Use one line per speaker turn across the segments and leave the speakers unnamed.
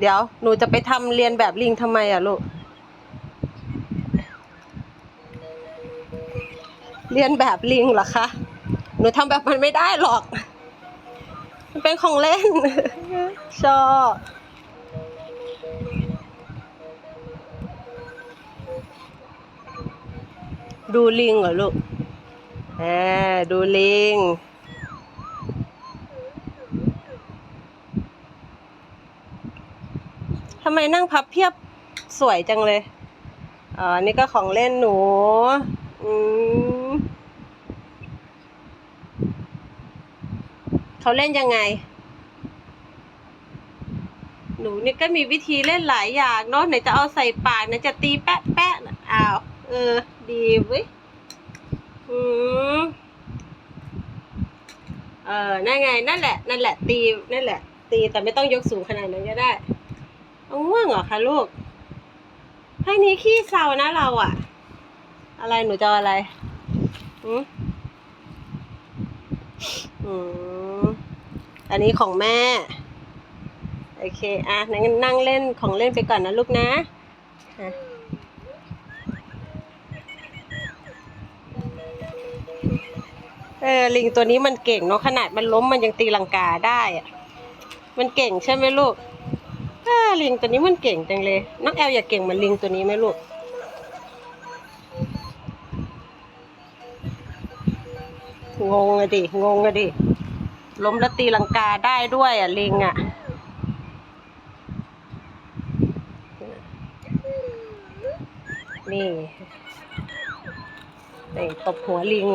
เดี๋ยวหนูจะไปทำเรียนแบบลิงทำไมอะลูก เรียนแบบลิงเหรอคะ หนูทำแบบมันไม่ได้หรอก มันเป็นของเล่น ชอบดูลิงเหรอลูกอ่าดูลิง ทำไมนั่งพับเพียบสวยจังเลยอ๋อนี่ก็ของเล่นหนู อืมเขาเล่นยังไง หนูนี่ก็มีวิธีเล่นหลายอย่างเนาะไหนจะเอาใส่ปากไหนจะตีแปะแปะอ้าว เออ ดีเว้ย อืมเออนั่นไง นั่นแหละ นั่นแหละ ตี นั่นแหละ ตี แต่ไม่ต้องยกสูงขนาดนั้นก็ได้ ง่วงเหรอคะลูกให้นี้ขี้เศร้านะเราอะอะไรหนูจะออะไรอืมอืมอันนี้ของแม่ โอเค อะนนั่งเล่นของเล่นไปก่อนนะลูกนะอะเออลิงตัวนี้มันเก่งเนาะขนาดมันล้มมันยังตีลังกาได้อะมันเก่งใช่ไหมลูก อ่าลิงตัวนี้มันเก่งจังเลย น้องแอลอยากเก่งเหมือนลิงตัวนี้ไหมลูก งงอะดิ งงอะดิ ล้มแล้วตีลังกาได้ด้วยอะลิงอะ นี่นี่ตบหัวลิง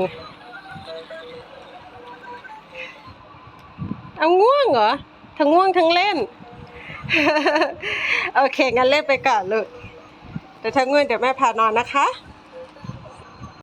เอาง่วงเหรอ ทั้งง่วงทั้งเล่น โอเค งั้นเล่นไปก่อนลูกแต่ถ้าง่วงเดี๋ยวแม่พานอนนะคะ